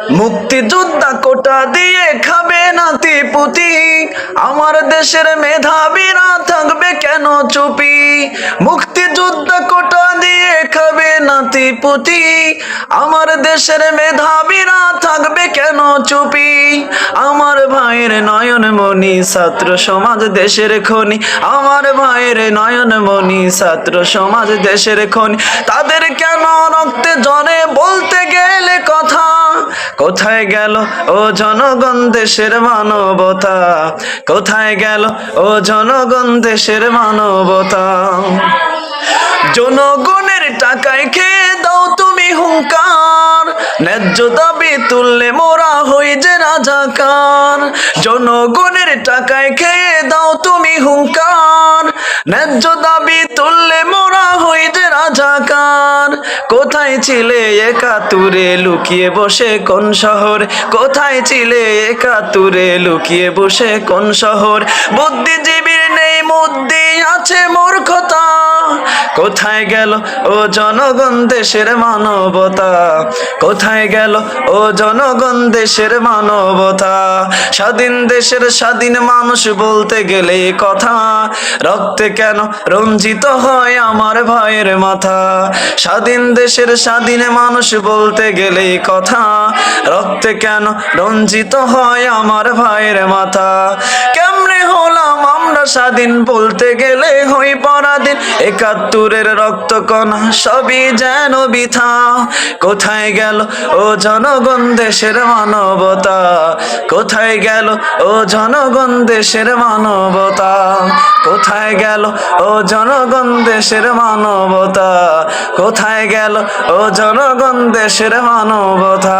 মুক্তিযোদ্ধা কোটা দিয়ে খাবে নাতি পুতি। আমার দেশের মেধাবীরা থাকবে কেন চুপি? মুক্তিযোদ্ধা কোটা দিয়ে খাবে নাতি পুতি। আমার দেশের মেধাবীরা থাকবে কেন চুপি? আমার ভাইয়ের নয়ন মনি ছাত্র সমাজ দেশের খনি। আমার ভাইয়ের নয়ন মনি ছাত্র সমাজ দেশের খনি। তাদের কেন রক্তে জনে বলতে গেলে কথা? কোথায় গেল ও জনগণ দেশের মানবতা? কোথায় গেল ও জনগণ দেশের মানবতা? জনগণের টাকায় খেয়ে দাও তুমি হুঙ্কার। ন্যায্য দাবি তুললে মোরা হই যে রাজা রাজাকার। জনগণের টাকায় খেয়ে দাও তুমি হুঙ্কার। ন্যায্য দাবি তুললে মোরা হই যে রাজাকার কোথায় ছিলে একাতুরে লুকিয়ে বসে কোন শহর? কোথায় ছিলে একাতুরে লুকিয়ে বসে কোন শহর? বুদ্ধিজীবীর নেই মুদ্দি আছে মূর্খতা কোথায় গেল ও জনগণ দেশের মানবতা? কোথায় গেল ও জনগণ দেশের মানবতা? স্বাধীন দেশের স্বাধীন মানুষ বলতে গেলে কথা। রক্তে কেন রঞ্জিত হয় আমার ভাইয়ের মাথা? স্বাধীন দেশের স্বাধীন মানুষ বলতে গেলে কথা। রক্তে কেন রঞ্জিত হয় আমার ভাইয়ের মাথা? আমরা স্বাধীন বলতে গেলে হই পরাধীন। একাত্তরের রক্ত কণা সবই যেন বিথা। কোথায় গেল ও জনগণ দেশের মানবতা? কোথায় গেল ও জনগণ দেশের মানবতা? কোথায় গেল ও জনগণ দেশের মানবতা? কোথায় গেল ও জনগণ দেশের মানবতা?